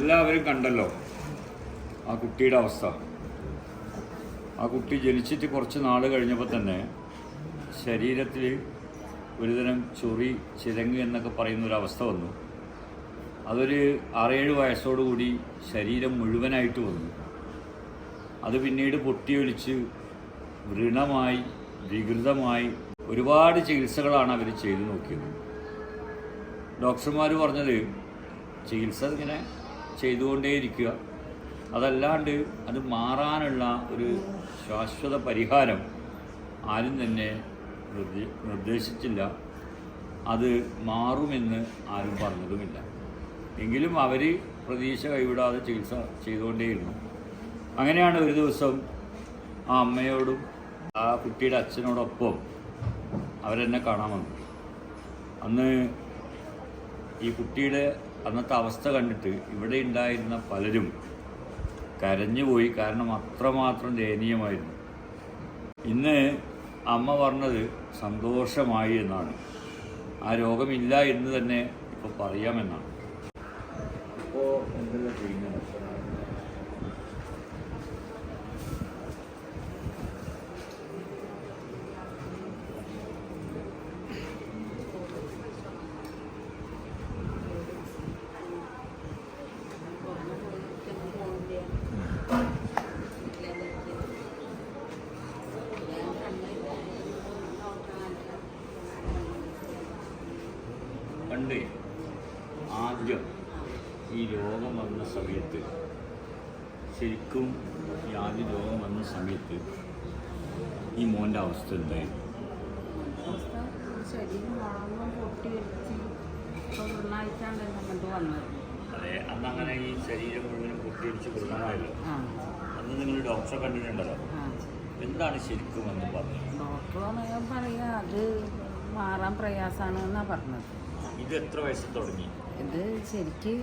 എല്ലാവരും കണ്ടല്ലോ ആ കുട്ടിയുടെ അവസ്ഥ. ആ കുട്ടി ജനിച്ചിട്ട് കുറച്ച് നാൾ കഴിഞ്ഞപ്പോൾ തന്നെ ശരീരത്തിൽ ഒരുതരം ചൊറി ചിരങ്ങ് എന്നൊക്കെ പറയുന്ന ഒരു അവസ്ഥ വന്നു. അതൊരു ആറേഴ് വയസ്സോടുകൂടി ശരീരം മുഴുവനായിട്ട് വന്നു. അത് പിന്നീട് പൊട്ടിയൊലിച്ച് വൃണമായി വികൃതമായി ഒരുപാട് ചികിത്സകളാണ് അവർ ചെയ്തു നോക്കിയത്. ഡോക്ടർമാർ പറഞ്ഞത് ചികിത്സ ഇങ്ങനെ ചെയ്തുകൊണ്ടേയിരിക്കുക. അതല്ലാണ്ട് അത് മാറാനുള്ള ഒരു ശാശ്വത പരിഹാരം ആരും തന്നെ നിർദ്ദേ- നിർദ്ദേശിച്ചില്ല. അത് മാറുമെന്ന് ആരും പറഞ്ഞതുമില്ല. എങ്കിലും അവർ പ്രതീക്ഷ കൈവിടാതെ ചികിത്സ ചെയ്തുകൊണ്ടേയിരുന്നു. അങ്ങനെയാണ് ഒരു ദിവസം ആ അമ്മയോടും ആ കുട്ടിയുടെ അച്ഛനോടൊപ്പം അവരെന്നെ കാണാൻ വന്നു അന്ന് ഈ കുട്ടിയുടെ അന്നത്തെ അവസ്ഥ കണ്ടിട്ട് ഇവിടെ ഉണ്ടായിരുന്ന പലരും കരഞ്ഞുപോയി കാരണം അത്രമാത്രം ദയനീയമായിരുന്നു. ഇന്ന് അമ്മ പറഞ്ഞത് സന്തോഷമായി എന്നാണ്. ആ രോഗമില്ല എന്ന് തന്നെ ഇപ്പോൾ പറയാമെന്നാണ്. അപ്പോൾ എന്തെല്ലാം ചെയ്യുന്നത് പണ്ട് ആദ്യം ഈ രോഗം വന്ന സമയത്ത് ശരിക്കും ഈ ആദ്യ രോഗം വന്ന സമയത്ത് ഈ മോന്റെ അവസ്ഥ എന്തായിരുന്നു അവസ്ഥ ശരീരം വളർന്നും പൊട്ടി വെച്ച് ഇപ്പോൾ വന്നത്. അതെ അന്ന് അങ്ങനെ ഈ ശരീരം മുഴുവനും പൊട്ടിയിടിച്ച് വൃണമായല്ലോ അന്ന് നിങ്ങൾ ഡോക്ടറെ കണ്ടിട്ടുണ്ടല്ലോ. എന്താണ് ശരിക്കും എന്ന് പറഞ്ഞു ഡോക്ടർ പറയാ അത് മാറാൻ പ്രയാസമാണ് എന്നാണ് പറഞ്ഞത്. ഇത് എത്ര വയസ്സിൽ തുടങ്ങി? ഇത് ശരിക്ക്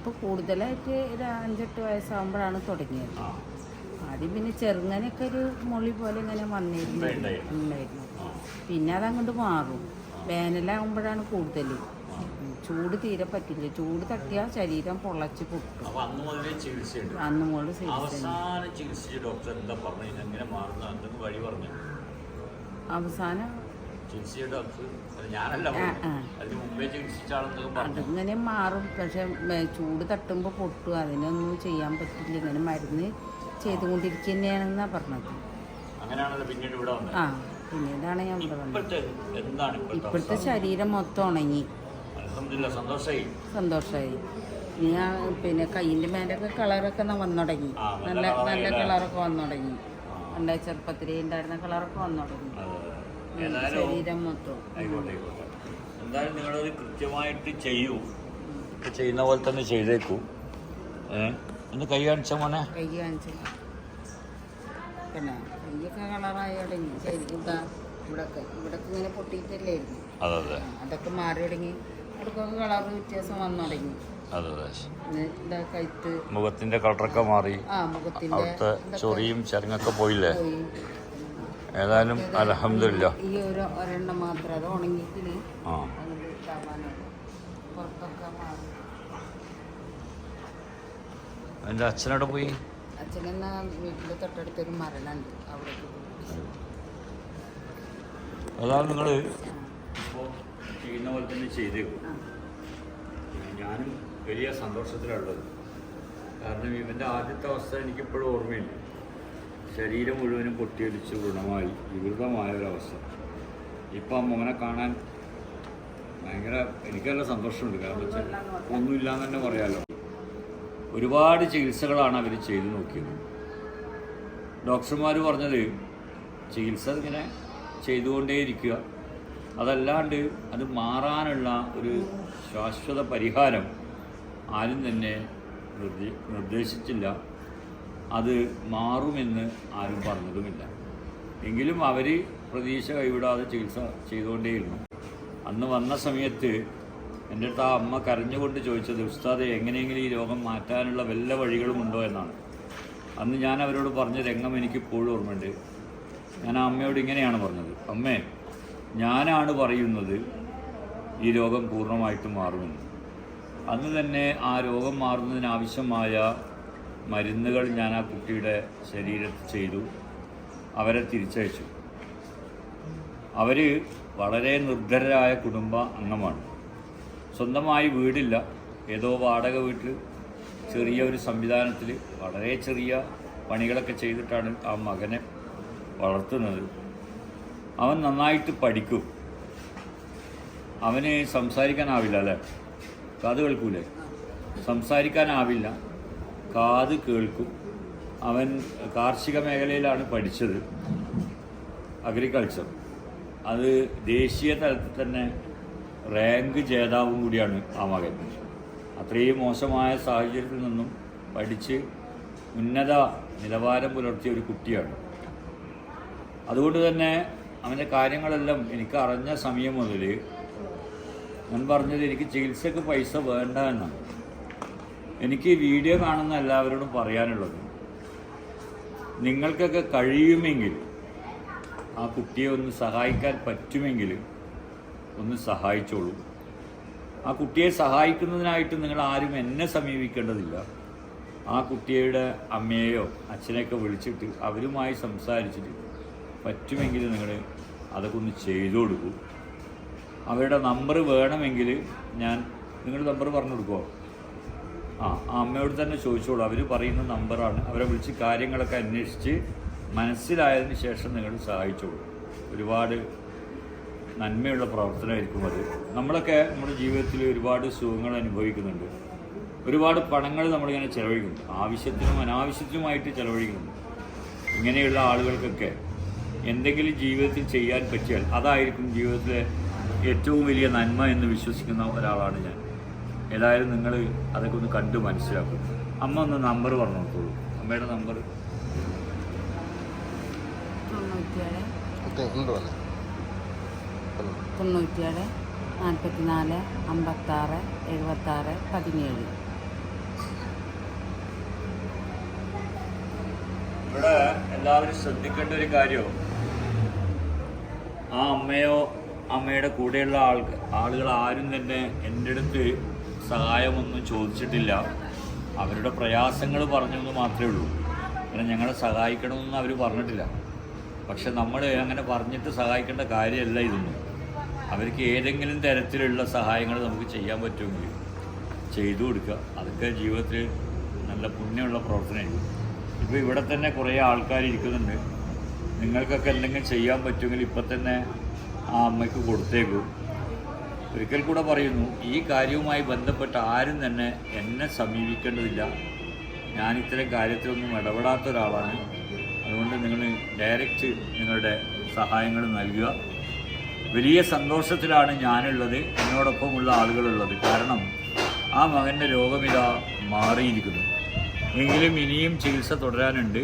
ഇപ്പോൾ കൂടുതലായിട്ട് ഒരു അഞ്ചെട്ട് വയസ്സാകുമ്പോഴാണ് തുടങ്ങിയത്. ആദ്യം പിന്നെ ചെറുങ്ങനെയൊക്കെ ഒരു മൊളി പോലെ ഇങ്ങനെ വന്നിരുന്നു. ഉണ്ടായിരുന്നു. പിന്നെ അതങ്ങോട്ട് മാറും. വേനലാകുമ്പോഴാണ് കൂടുതൽ ചൂട് തീരെ പറ്റില്ല. ചൂട് തട്ടിയാൽ ശരീരം പൊള്ളച്ച് പൊട്ടും. അന്ന് മുതൽ ചികിത്സ അവസാനം അത് ഞാനല്ല അതിന് മുമ്പേ പറഞ്ഞു. അതിങ്ങനെ മാറും. പക്ഷെ ചൂട് തട്ടുമ്പോൾ പൊട്ടും. അതിനൊന്നും ചെയ്യാൻ പറ്റില്ല. ഇങ്ങനെ മരുന്ന് ചെയ്തുകൊണ്ടിരിക്കുക തന്നെയാണെന്നാണ് പറഞ്ഞത്. അങ്ങനെയാണല്ലോ പിന്നീട് ഇവിടെ വന്നത്. ആ പിന്നീടാണ് ഞാൻ ഇവിടെ വന്നത്. ഇപ്പോഴത്തെ ശരീരം മൊത്തം ഉണങ്ങി. സന്തോഷമായി സന്തോഷമായി ഇനി പിന്നെ കയ്യിന്റെ മേലൊക്കെ കളറൊക്കെ വന്നുടങ്ങി. നല്ല നല്ല? കളറൊക്കെ വന്നു തുടങ്ങി ആ. എന്റെ ചെറുപ്പത്തിലേ ഉണ്ടായിരുന്ന കളറൊക്കെ വന്നു ശരീരം മൊത്തം. ആയിക്കോട്ടെ ആയിക്കോട്ടെ. എന്തായാലും നിങ്ങളത് കൃത്യമായിട്ട് ചെയ്യൂ. ചെയ്യുന്ന പോലെ തന്നെ ചെയ്തേക്കൂ. ഏ? ഒന്ന് കൈ കാണിച്ച മോനെ. കൈ കാണിച്ചു. പിന്നെ കൈയൊക്കെ കളറായി തുടങ്ങി ശരി ഇവിടൊക്കെ ഇവിടൊക്കെ ഇങ്ങനെ പൊട്ടിയിട്ടല്ലായിരുന്നു അതെ അതൊക്കെ മാറി തുടങ്ങി. ഇവിടക്കൊക്കെ കളർ വ്യത്യാസം വന്നു തുടങ്ങി. മുഖത്തിന്റെ കളറൊക്കെ മാറി. അവിടുത്തെ ചൊറിയും ചരങ്ങൊക്കെ പോയില്ലേ? പോയി. ഏതായാലും അലഹമില്ല ഈ ഒരു ഒരെണ്ണം അത് ഉണങ്ങിയിട്ട് ആ. എന്റെ അച്ഛനവിടെ പോയി? അച്ഛനെന്ന വീട്ടിൽ തൊട്ടടുത്തൊരു മരണമുണ്ട് അവിടെ അതാണ് നിങ്ങൾ ചെയ്യുന്ന പോലെ തന്നെ ചെയ്തേക്കും ഞാനും വലിയ സന്തോഷത്തിലുള്ളത് കാരണം ഇവന്റെ ആദ്യത്തെ അവസ്ഥ എനിക്കിപ്പോഴും ഓർമ്മയുണ്ട്. ശരീരം മുഴുവനും പൊട്ടിയൊലിച്ച് ഗുണമായി വികൃതമായ ഒരവസ്ഥ ഇപ്പം ആ മോനെ കാണാൻ ഭയങ്കര എനിക്ക് നല്ല സന്തോഷമുണ്ട്. കാരണം വെച്ചാൽ ഒന്നുമില്ല എന്ന് തന്നെ പറയാമല്ലോ ഒരുപാട് ചികിത്സകളാണ് അവർ ചെയ്തു നോക്കിയത്. ഡോക്ടർമാർ പറഞ്ഞത് ചികിത്സ ഇങ്ങനെ ചെയ്തുകൊണ്ടേയിരിക്കുക അതല്ലാണ്ട് അത് മാറാനുള്ള ഒരു ശാശ്വത പരിഹാരം ആരും തന്നെ നിർദ്ദേ- നിർദ്ദേശിച്ചില്ല. അത് മാറുമെന്ന് ആരും പറഞ്ഞതുമില്ല. എങ്കിലും അവർ പ്രതീക്ഷ കൈവിടാതെ ചികിത്സ ചെയ്തുകൊണ്ടേയിരുന്നു. അന്ന് വന്ന സമയത്ത് എന്റെ അടുത്ത് ആ അമ്മ കരഞ്ഞുകൊണ്ട് ചോദിച്ചത് ഉസ്താദെ എങ്ങനെയെങ്കിലും ഈ രോഗം മാറ്റാനുള്ള വല്ല വഴികളുമുണ്ടോ എന്നാണ്. അന്ന് ഞാൻ അവരോട് പറഞ്ഞ രംഗം എനിക്ക് ഇപ്പോഴും ഓർമ്മയുണ്ട്. ഞാൻ ആ അമ്മയോട് ഇങ്ങനെയാണ് പറഞ്ഞത് അമ്മേ ഞാനാണ് പറയുന്നത് ഈ രോഗം പൂർണമായിട്ടും മാറുമെന്ന്. അന്ന് തന്നെ ആ രോഗം മാറുന്നതിനാവശ്യമായ മരുന്നുകൾ ഞാൻ ആ കുട്ടിയുടെ ശരീരത്തിൽ ചെയ്തു. അവരെ തിരിച്ചയച്ചു. അവർ വളരെ നിർദ്ധരായ കുടുംബ അംഗമാണ്. സ്വന്തമായി വീടില്ല. ഏതോ വാടക വീട്ടിൽ ചെറിയ ഒരു സംവിധാനത്തിൽ വളരെ ചെറിയ പണികളൊക്കെ ചെയ്തിട്ടാണ് ആ മകനെ വളർത്തുന്നത്. അവൻ നന്നായിട്ട് പഠിക്കും. അവന് സംസാരിക്കാനാവില്ല അല്ലേ? കഥ കേൾക്കൂലേ? സംസാരിക്കാനാവില്ല. കാത് കേൾക്കും. അവൻ കാർഷിക മേഖലയിലാണ് പഠിച്ചത്. അഗ്രികൾച്ചർ. അത് ദേശീയ തലത്തിൽ തന്നെ റാങ്ക് ജേതാവും കൂടിയാണ് ആ മകൻ. അത്രയും മോശമായ സാഹചര്യത്തിൽ നിന്നും പഠിച്ച് ഉന്നത നിലവാരം പുലർത്തിയ ഒരു കുട്ടിയാണ്. അതുകൊണ്ട് തന്നെ അവന്റെ കാര്യങ്ങളെല്ലാം എനിക്ക് അറിഞ്ഞ സമയം മുതൽ ഞാൻ പറഞ്ഞത് എനിക്ക് ചികിത്സക്ക് പൈസ വേണ്ട എന്നാണ്. എനിക്ക് ഈ വീഡിയോ കാണുന്ന എല്ലാവരോടും പറയാനുള്ളത് നിങ്ങൾക്കൊക്കെ കഴിയുമെങ്കിൽ ആ കുട്ടിയെ ഒന്ന് സഹായിക്കാൻ പറ്റുമെങ്കിൽ ഒന്ന് സഹായിച്ചോളൂ. ആ കുട്ടിയെ സഹായിക്കുന്നതിനായിട്ട് നിങ്ങൾ ആരും എന്നെ സമീപിക്കേണ്ടതില്ല. ആ കുട്ടിയുടെ അമ്മയെയോ അച്ഛനെയൊക്കെ വിളിച്ചിട്ട് അവരുമായി സംസാരിച്ചിട്ട് പറ്റുമെങ്കിൽ നിങ്ങൾ അതൊക്കെ ഒന്ന് ചെയ്തു കൊടുക്കൂ. അവരുടെ നമ്പർ വേണമെങ്കിൽ ഞാൻ നിങ്ങളുടെ നമ്പർ പറഞ്ഞു കൊടുക്കുമോ ആ അമ്മയോട് തന്നെ ചോദിച്ചോളൂ. അവർ പറയുന്ന നമ്പറാണ്. അവരെ വിളിച്ച് കാര്യങ്ങളൊക്കെ അന്വേഷിച്ച് മനസ്സിലായതിന് ശേഷം നിങ്ങൾ സഹായിച്ചോളൂ. ഒരുപാട് നന്മയുള്ള പ്രവർത്തനമായിരിക്കും അത്. നമ്മളൊക്കെ നമ്മുടെ ജീവിതത്തിൽ ഒരുപാട് സുഖങ്ങൾ അനുഭവിക്കുന്നുണ്ട്. ഒരുപാട് പണങ്ങൾ നമ്മളിങ്ങനെ ചെലവഴിക്കുന്നു ആവശ്യത്തിനും അനാവശ്യത്തിനുമായിട്ട് ചിലവഴിക്കുന്നുണ്ട്. ഇങ്ങനെയുള്ള ആളുകൾക്കൊക്കെ എന്തെങ്കിലും ജീവിതത്തിൽ ചെയ്യാൻ പറ്റിയാൽ അതായിരിക്കും ജീവിതത്തിലെ ഏറ്റവും വലിയ നന്മ എന്ന് വിശ്വസിക്കുന്ന ഒരാളാണ് ഞാൻ. ഏതായാലും നിങ്ങൾ അതൊക്കെ ഒന്ന് കണ്ട് മനസ്സിലാക്കും. അമ്മ ഒന്ന് നമ്പർ പറഞ്ഞു കൊടുത്തോളൂ അമ്മയുടെ നമ്പർ. തൊണ്ണൂറ്റിയേഴ്. നാൽപ്പത്തിനാല് അമ്പത്താറ് എഴുപത്താറ് പതിനേഴ്. ഇവിടെ എല്ലാവരും ശ്രദ്ധിക്കേണ്ട ഒരു കാര്യോ ആ അമ്മയോ അമ്മയുടെ കൂടെയുള്ള ആൾ ആളുകൾ ആരും തന്നെ എന്റെ അടുത്ത് സഹായമൊന്നും ചോദിച്ചിട്ടില്ല. അവരുടെ പ്രയാസങ്ങൾ പറഞ്ഞെന്ന് മാത്രമേ ഉള്ളൂ. അങ്ങനെ ഞങ്ങളെ സഹായിക്കണമെന്ന് അവർ പറഞ്ഞിട്ടില്ല. പക്ഷെ നമ്മൾ അങ്ങനെ പറഞ്ഞിട്ട് സഹായിക്കേണ്ട കാര്യമല്ല ഇതൊന്നും. അവർക്ക് ഏതെങ്കിലും തരത്തിലുള്ള സഹായങ്ങൾ നമുക്ക് ചെയ്യാൻ പറ്റുമെങ്കിൽ ചെയ്തു കൊടുക്കുക. അതൊക്കെ ജീവിതത്തിൽ നല്ല പുണ്യമുള്ള പ്രവർത്തനമായിരിക്കും. ഇപ്പോൾ ഇവിടെ തന്നെ കുറേ ആൾക്കാർ ഇരിക്കുന്നുണ്ട്. നിങ്ങൾക്കൊക്കെ എന്തെങ്കിലും ചെയ്യാൻ പറ്റുമെങ്കിൽ ഇപ്പം തന്നെ ആ അമ്മയ്ക്ക് കൊടുത്തേക്കും. ഒരിക്കൽ കൂടെ പറയുന്നു ഈ കാര്യവുമായി ബന്ധപ്പെട്ട് ആരും തന്നെ എന്നെ സമീപിക്കേണ്ടതില്ല. ഞാൻ ഇത്തരം കാര്യത്തിലൊന്നും ഇടപെടാത്ത ഒരാളാണ്. അതുകൊണ്ട് നിങ്ങൾ ഡയറക്റ്റ് നിങ്ങളുടെ സഹായങ്ങൾ നൽകുക. വലിയ സന്തോഷത്തിലാണ് ഞാനുള്ളത് എന്നോടൊപ്പമുള്ള ആളുകളുള്ളത്. കാരണം ആ മകന്റെ രോഗമിതാ മാറിയിരിക്കുന്നു. എങ്കിലും ഇനിയും ചികിത്സ തുടരാനുണ്ട്.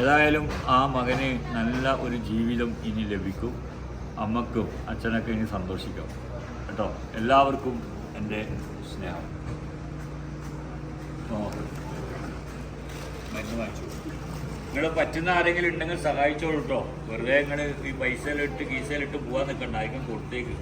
ഏതായാലും ആ മകന് നല്ല ഒരു ജീവിതം ഇനി ലഭിക്കും. അമ്മക്കും അച്ഛനൊക്കെ ഇനി സന്തോഷിക്കാം. കേട്ടോ? എല്ലാവർക്കും എന്റെ സ്നേഹം. മരുന്ന് വാങ്ങിച്ചു. നിങ്ങൾ പറ്റുന്ന ആരെങ്കിലും ഉണ്ടെങ്കിൽ സഹായിച്ചോളൂ കേട്ടോ. വെറുതെ നിങ്ങൾ ഈ പൈസയിലിട്ട് കീസയിലിട്ട് പോകാൻ നിൽക്കണ്ട ആയിരിക്കും കൊടുത്തേക്ക്.